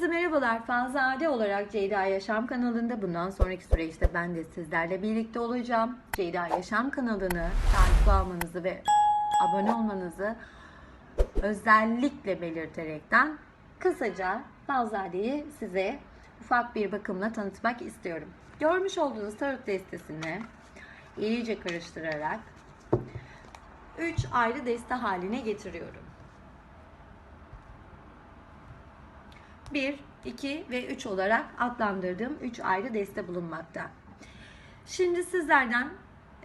Herkese merhabalar. Fanzade olarak Ceyda Yaşam kanalında bundan sonraki süreçte ben de sizlerle birlikte olacağım. Ceyda Yaşam kanalını takip almanızı ve abone olmanızı özellikle belirterekten kısaca Fanzade'yi size ufak bir bakımla tanıtmak istiyorum. Görmüş olduğunuz tarot destesini iyice karıştırarak 3 ayrı deste haline getiriyorum. 1, 2 ve 3 olarak adlandırdığım 3 ayrı deste bulunmakta. Şimdi sizlerden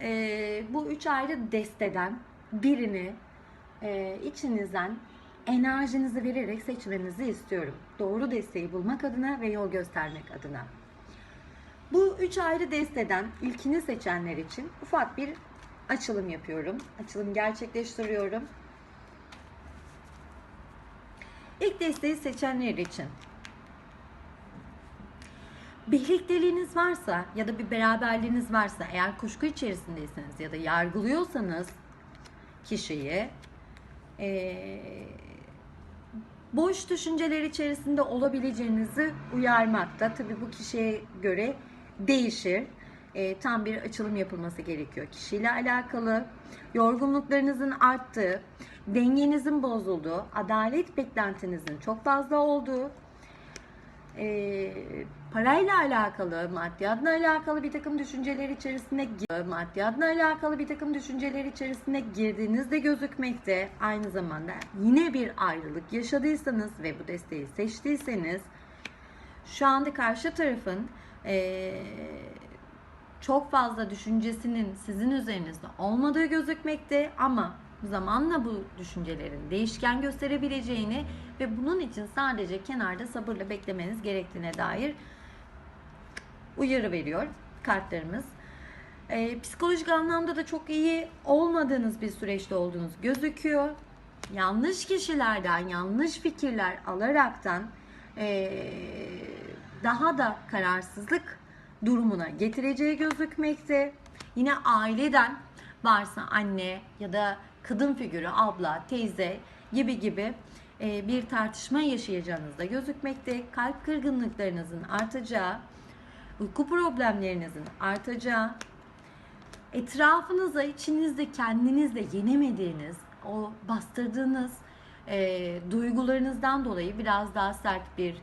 e, bu 3 ayrı desteden birini e, içinizden enerjinizi vererek seçmenizi istiyorum. Doğru desteği bulmak adına ve yol göstermek adına. Bu üç ayrı desteden ilkini seçenler için ufak bir açılım yapıyorum. Açılım gerçekleştiriyorum. İlk desteği seçenler için birlikteliğiniz varsa ya da bir beraberliğiniz varsa eğer kuşku içerisindeyseniz ya da yargılıyorsanız kişiyi eee, boş düşünceler içerisinde olabileceğinizi uyarmakta. Tabi bu kişiye göre değişir. Eee, tam bir açılım yapılması gerekiyor. Kişiyle alakalı yorgunluklarınızın arttığı, dengenizin bozulduğu, adalet beklentinizin çok fazla olduğu, e, parayla alakalı, maddiyatla alakalı bir takım düşünceler içerisinde maddiyatla alakalı bir takım düşünceler içerisinde girdiğinizde gözükmekte. Aynı zamanda yine bir ayrılık yaşadıysanız ve bu desteği seçtiyseniz şu anda karşı tarafın e, çok fazla düşüncesinin sizin üzerinizde olmadığı gözükmekte ama zamanla bu düşüncelerin değişken gösterebileceğini ve bunun için sadece kenarda sabırla beklemeniz gerektiğine dair uyarı veriyor kartlarımız. Ee, psikolojik anlamda da çok iyi olmadığınız bir süreçte olduğunuz gözüküyor. Yanlış kişilerden yanlış fikirler alaraktan ee, daha da kararsızlık durumuna getireceği gözükmekte. Yine aileden varsa anne ya da kadın figürü, abla, teyze gibi gibi e, bir tartışma yaşayacağınız da gözükmekte. Kalp kırgınlıklarınızın artacağı, uyku problemlerinizin artacağı, etrafınıza içinizde kendinizle yenemediğiniz, o bastırdığınız e, duygularınızdan dolayı biraz daha sert bir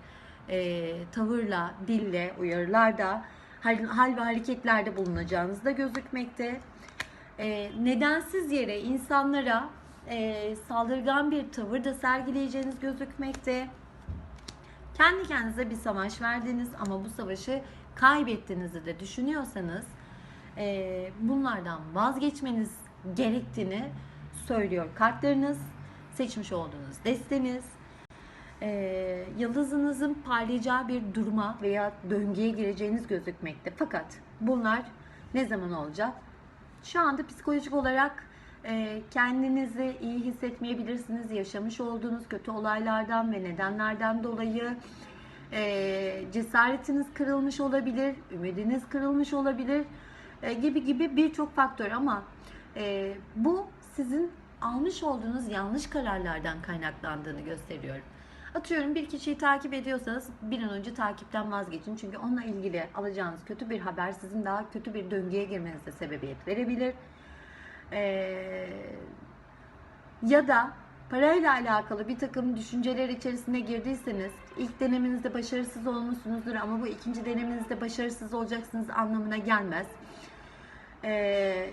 e, tavırla, dille, uyarılarda, hal, hal ve hareketlerde bulunacağınız da gözükmekte. E, nedensiz yere insanlara e, saldırgan bir tavır da sergileyeceğiniz gözükmekte. Kendi kendinize bir savaş verdiniz ama bu savaşı kaybettiğinizi de düşünüyorsanız e, bunlardan vazgeçmeniz gerektiğini söylüyor kartlarınız, seçmiş olduğunuz desteniz. E, yıldızınızın parlayacağı bir duruma veya döngüye gireceğiniz gözükmekte. Fakat bunlar ne zaman olacak? Şu anda psikolojik olarak e, kendinizi iyi hissetmeyebilirsiniz. Yaşamış olduğunuz kötü olaylardan ve nedenlerden dolayı e, cesaretiniz kırılmış olabilir, ümidiniz kırılmış olabilir e, gibi gibi birçok faktör ama bu sizin almış olduğunuz yanlış kararlardan kaynaklandığını gösteriyor. Atıyorum bir kişiyi takip ediyorsanız bir an önce takipten vazgeçin. Çünkü onunla ilgili alacağınız kötü bir haber sizin daha kötü bir döngüye girmenize sebebiyet verebilir. Ee, ya da parayla alakalı bir takım düşünceler içerisine girdiyseniz ilk deneminizde başarısız olmuşsunuzdur ama bu ikinci deneminizde başarısız olacaksınız anlamına gelmez. Ee,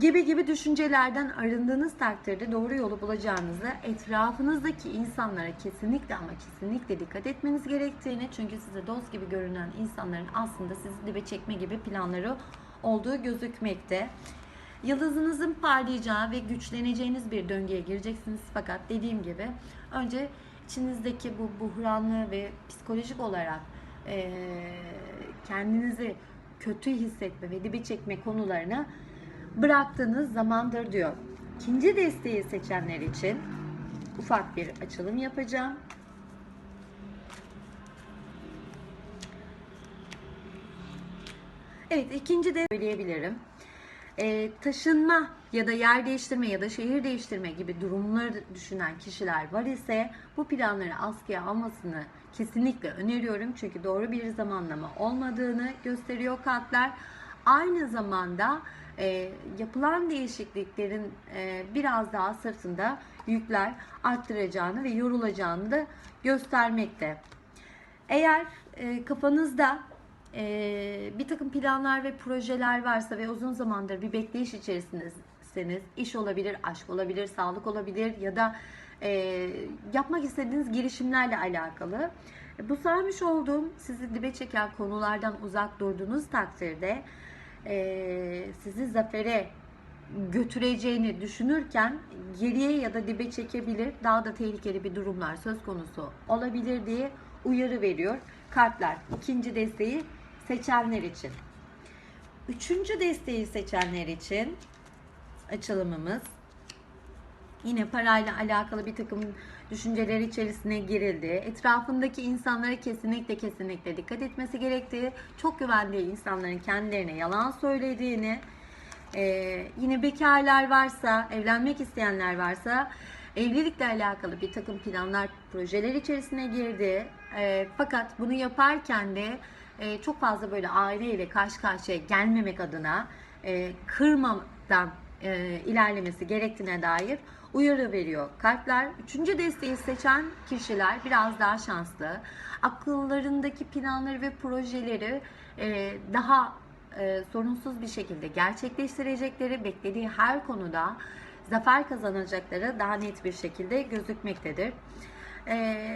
gibi gibi düşüncelerden arındığınız takdirde doğru yolu bulacağınızı etrafınızdaki insanlara kesinlikle ama kesinlikle dikkat etmeniz gerektiğini çünkü size dost gibi görünen insanların aslında sizi dibe çekme gibi planları olduğu gözükmekte. Yıldızınızın parlayacağı ve güçleneceğiniz bir döngüye gireceksiniz fakat dediğim gibi önce içinizdeki bu buhranlı ve psikolojik olarak eee, kendinizi kötü hissetme ve dibe çekme konularına bıraktığınız zamandır diyor. İkinci desteği seçenler için ufak bir açılım yapacağım. Evet ikinci de söyleyebilirim. e, taşınma ya da yer değiştirme ya da şehir değiştirme gibi durumları düşünen kişiler var ise bu planları askıya almasını kesinlikle öneriyorum. Çünkü doğru bir zamanlama olmadığını gösteriyor kartlar. Aynı zamanda e, yapılan değişikliklerin e, biraz daha sırtında yükler arttıracağını ve yorulacağını da göstermekte. Eğer e, kafanızda e, bir takım planlar ve projeler varsa ve uzun zamandır bir bekleyiş içerisindesiniz, iş olabilir, aşk olabilir, sağlık olabilir ya da e, yapmak istediğiniz girişimlerle alakalı. Bu saymış olduğum sizi dibe çeken konulardan uzak durduğunuz takdirde e, sizi zafere götüreceğini düşünürken geriye ya da dibe çekebilir. Daha da tehlikeli bir durumlar söz konusu olabilir diye uyarı veriyor kartlar. İkinci desteği seçenler için. Üçüncü desteği seçenler için açılımımız yine parayla alakalı bir takım düşünceler içerisine girildi. Etrafındaki insanlara kesinlikle kesinlikle dikkat etmesi gerektiği, çok güvendiği insanların kendilerine yalan söylediğini, ee, yine bekarlar varsa, evlenmek isteyenler varsa evlilikle alakalı bir takım planlar, projeler içerisine girdi. Ee, fakat bunu yaparken de e, çok fazla böyle aileyle karşı karşıya gelmemek adına e, kırmadan e, ilerlemesi gerektiğine dair uyarı veriyor kartlar. Üçüncü desteği seçen kişiler biraz daha şanslı. Akıllarındaki planları ve projeleri e, daha e, sorunsuz bir şekilde gerçekleştirecekleri, beklediği her konuda zafer kazanacakları daha net bir şekilde gözükmektedir. E,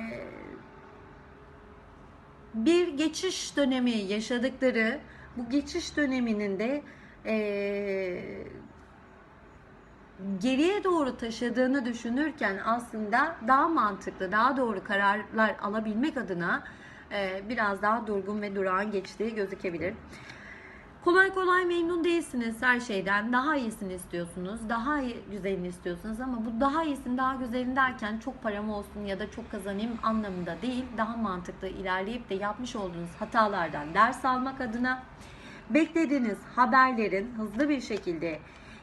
bir geçiş dönemi yaşadıkları, bu geçiş döneminin de e, geriye doğru taşıdığını düşünürken aslında daha mantıklı, daha doğru kararlar alabilmek adına e, biraz daha durgun ve durağan geçtiği gözükebilir. Kolay kolay memnun değilsiniz her şeyden. Daha iyisini istiyorsunuz. Daha iyi, güzelini istiyorsunuz ama bu daha iyisin, daha güzelin derken çok param olsun ya da çok kazanayım anlamında değil. Daha mantıklı ilerleyip de yapmış olduğunuz hatalardan ders almak adına beklediğiniz haberlerin hızlı bir şekilde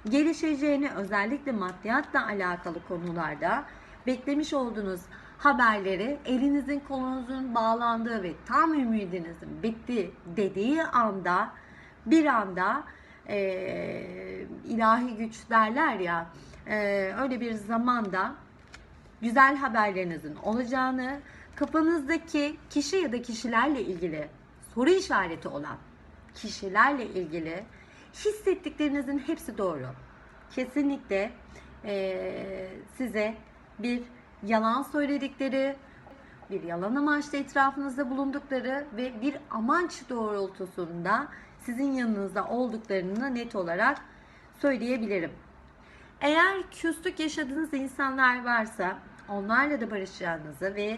gelişeceğini özellikle maddiyatla alakalı konularda beklemiş olduğunuz haberleri elinizin kolunuzun bağlandığı ve tam ümidinizin bitti dediği anda bir anda e, ilahi güç derler ya e, öyle bir zamanda güzel haberlerinizin olacağını kafanızdaki kişi ya da kişilerle ilgili soru işareti olan kişilerle ilgili hissettiklerinizin hepsi doğru. Kesinlikle e, size bir yalan söyledikleri, bir yalan amaçlı etrafınızda bulundukları ve bir amaç doğrultusunda sizin yanınızda olduklarını net olarak söyleyebilirim. Eğer küslük yaşadığınız insanlar varsa onlarla da barışacağınızı ve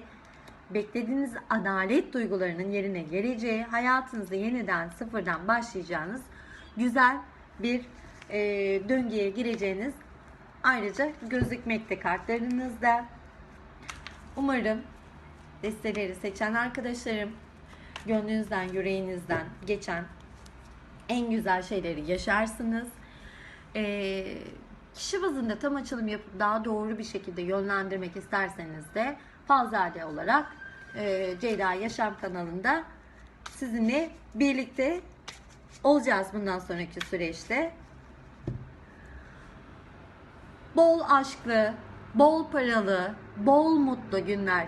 beklediğiniz adalet duygularının yerine geleceği, hayatınızda yeniden sıfırdan başlayacağınız güzel bir e, döngüye gireceğiniz ayrıca gözükmekte kartlarınızda. Umarım desteleri seçen arkadaşlarım gönlünüzden, yüreğinizden geçen en güzel şeyleri yaşarsınız. Ee, kişi bazında tam açılım yapıp daha doğru bir şekilde yönlendirmek isterseniz de Falzade olarak e, Ceyda Yaşam kanalında sizinle birlikte olacağız bundan sonraki süreçte. Bol aşklı, bol paralı, bol mutlu günler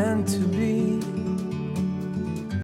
meant to